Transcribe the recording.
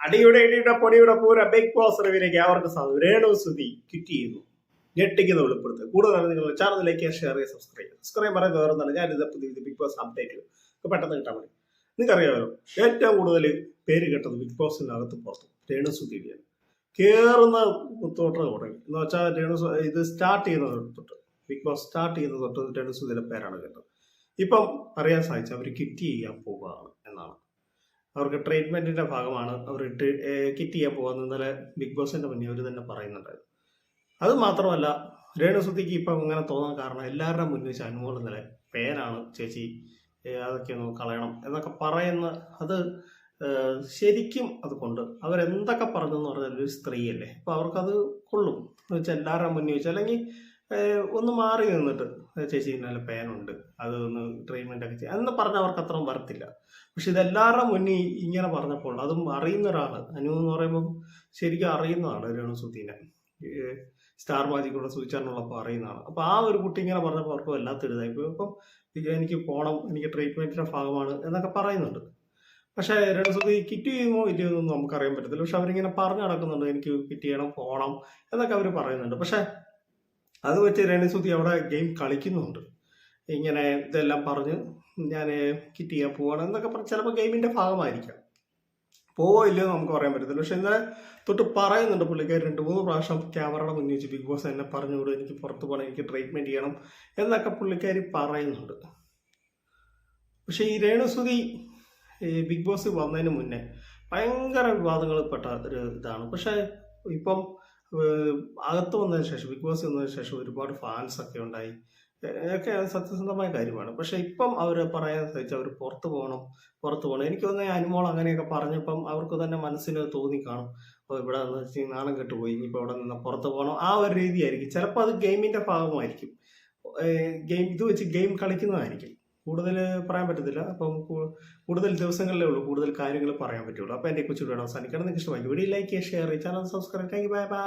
അടിയുടെ ഇടിയുടെ പൊടിയുടെ പൂര ബിഗ് ബോസ് റിവിലേക്ക് അവർക്ക് രേണു സുതി കിറ്റ് ചെയ്യുന്നു. ഞെട്ടിക്കുന്ന വെളിപ്പെടുത്തുക കൂടുതൽ നിങ്ങൾ ചാനലിലേക്ക് ഷെയർ ചെയ്യുക സബ്സ്ക്രൈബ് ചെയ്യുക. സബ്സ്ക്രൈബ് പറയാൻ കയറുന്നതാണ് ഞാൻ ഇത് പുതിയ ബിഗ് ബോസ് അപ്ഡേറ്റ് പെട്ടെന്ന് കിട്ടാൻ മതി. നിങ്ങൾക്കറിയാമല്ലോ ഏറ്റവും കൂടുതൽ പേര് കേട്ടത് ബിഗ് ബോസിനകത്ത് പുറത്തു രേണു സുതിയാണ് കയറുന്ന തൊട്ട് തുടങ്ങി. എന്ന് വെച്ചാൽ രേണു ഇത് സ്റ്റാർട്ട് ചെയ്യുന്നത് തൊട്ട് ബിഗ് ബോസ് സ്റ്റാർട്ട് ചെയ്യുന്നത് തൊട്ട് രേണു സുതിയുടെ പേരാണ് കേട്ടത്. ഇപ്പം അറിയാൻ സാധിച്ചു അവർ കിറ്റ് ചെയ്യാൻ പോവുകയാണ് എന്നാണ്. അവർക്ക് ട്രീറ്റ്മെന്റിന്റെ ഭാഗമാണ് അവർ കിറ്റ് ചെയ്യാൻ പോകുന്നത് ഇന്നലെ ബിഗ് ബോസിന്റെ മുന്നിൽ അവർ തന്നെ പറയുന്നുണ്ടായിരുന്നു. അത് മാത്രമല്ല രേണുസുദ്ധിക്ക് ഇപ്പം അങ്ങനെ തോന്നാൻ കാരണം എല്ലാവരുടെ മുന്നിൽ വെച്ച് അനുമോൾ ഇന്നലെ പേനാണ് ചേച്ചി അതൊക്കെ ഒന്ന് കളയണം എന്നൊക്കെ പറയുന്ന അത് ശരിക്കും അതുകൊണ്ട് അവരെന്തൊക്കെ പറഞ്ഞു എന്ന് പറഞ്ഞാൽ ഒരു സ്ത്രീയല്ലേ? അപ്പൊ അവർക്കത് കൊള്ളും. എന്ന് വെച്ചാൽ എല്ലാവരുടെ മുന്നിൽ വെച്ച് അല്ലെങ്കിൽ ഒന്ന് മാറി നിന്നിട്ട്. ചേച്ചി നല്ല പേനുണ്ട് അത് ഒന്ന് ട്രീറ്റ്മെന്റ് ഒക്കെ ചെയ്യാം. എന്ന് പറഞ്ഞാൽ അവർക്ക് അത്രയും വരത്തില്ല. പക്ഷെ ഇതെല്ലാവരുടെ മുന്നിൽ ഇങ്ങനെ പറഞ്ഞപ്പോൾ അതും അറിയുന്ന ഒരാൾ അനു എന്ന് പറയുമ്പോൾ ശരിക്കും അറിയുന്നതാണ് രേണുസുദ്ദീനെ സുധീനെ സ്റ്റാർ മാജിക്കൂടെ സൂചിച്ചാറിനുള്ളപ്പോൾ അറിയുന്നതാണ്. അപ്പോൾ ആ ഒരു കുട്ടി ഇങ്ങനെ പറഞ്ഞപ്പോൾ അവർക്ക് വല്ലാത്ത ഇതായി പോയി. ഇത് എനിക്ക് പോകണം എനിക്ക് ട്രീറ്റ്മെന്റിന്റെ ഭാഗമാണ് എന്നൊക്കെ പറയുന്നുണ്ട്. പക്ഷേ രേണുസുദ്ദി കിറ്റ് ചെയ്യുമോ ഇല്ലയോ എന്നൊന്നും നമുക്കറിയാൻ പറ്റത്തില്ല. പക്ഷെ അവരിങ്ങനെ പറഞ്ഞു നടക്കുന്നുണ്ട് എനിക്ക് കിറ്റ് ചെയ്യണം പോകണം എന്നൊക്കെ അവർ പറയുന്നുണ്ട്. പക്ഷെ അത് വെച്ച് രേണുസുദ്ദി അവിടെ ഗെയിം കളിക്കുന്നുണ്ട്. ഇങ്ങനെ ഇതെല്ലാം പറഞ്ഞ് ഞാൻ കിറ്റ് ചെയ്യാൻ പോവാണ് എന്നൊക്കെ പറഞ്ഞ് ചിലപ്പോൾ ഗെയിമിന്റെ ഭാഗമായിരിക്കാം. പോവോ ഇല്ലയോ നമുക്ക് പറയാൻ പറ്റത്തില്ല. പക്ഷെ ഇന്നലെ തൊട്ട് പറയുന്നുണ്ട് പുള്ളിക്കാർ രണ്ട് മൂന്ന് പ്രാവശ്യം ക്യാമറയുടെ മുന്നിൽ വെച്ച് ബിഗ് ബോസ് എന്നെ പറഞ്ഞുകൂടെ എനിക്ക് പുറത്ത് പോകണം എനിക്ക് ട്രീറ്റ്മെന്റ് ചെയ്യണം എന്നൊക്കെ പുള്ളിക്കാരി പറയുന്നുണ്ട്. പക്ഷേ ഈ രേണുസുതി ഈ ബിഗ് ബോസ് വന്നതിന് മുന്നേ ഭയങ്കര വിവാദങ്ങൾ പെട്ട ഒരു ഇതാണ്. പക്ഷേ ഇപ്പം അകത്ത് വന്നതിന് ശേഷം ബിഗ് ബോസ് വന്നതിന് ശേഷം ഒരുപാട് ഫാൻസ് ഒക്കെ ഉണ്ടായി. ഒക്കെ സത്യസന്ധമായ കാര്യമാണ്. പക്ഷെ ഇപ്പം അവർ പറയാൻ സഹിച്ച് അവർ പുറത്തു പോകണം പുറത്തു പോകണം. എനിക്ക് തോന്നുന്നത് അനുമോൾ അങ്ങനെയൊക്കെ പറഞ്ഞപ്പം അവർക്ക് തന്നെ മനസ്സിന് തോന്നി കാണും. അപ്പോൾ ഇവിടെ നിന്ന് വെച്ച് നാണം കെട്ടുപോയി ഇനിയിപ്പോൾ ഇവിടെ നിന്ന് പുറത്ത് പോകണം. ആ ഒരു രീതിയായിരിക്കും. ചിലപ്പോൾ അത് ഗെയിമിന്റെ ഭാഗമായിരിക്കും. ഗെയിം ഇത് വെച്ച് ഗെയിം കളിക്കുന്നതായിരിക്കും. കൂടുതൽ പറയാൻ പറ്റത്തില്ല. അപ്പം കൂടുതൽ ദിവസങ്ങളിലേ ഉള്ളൂ കൂടുതൽ കാര്യങ്ങൾ പറയാൻ പറ്റുള്ളൂ. അപ്പം എന്റെ കൊച്ചു വീഡിയോ അവസാനിക്കണം നിങ്ങൾക്ക് ഇഷ്ടമായി video like share channel subscribe thank bye bye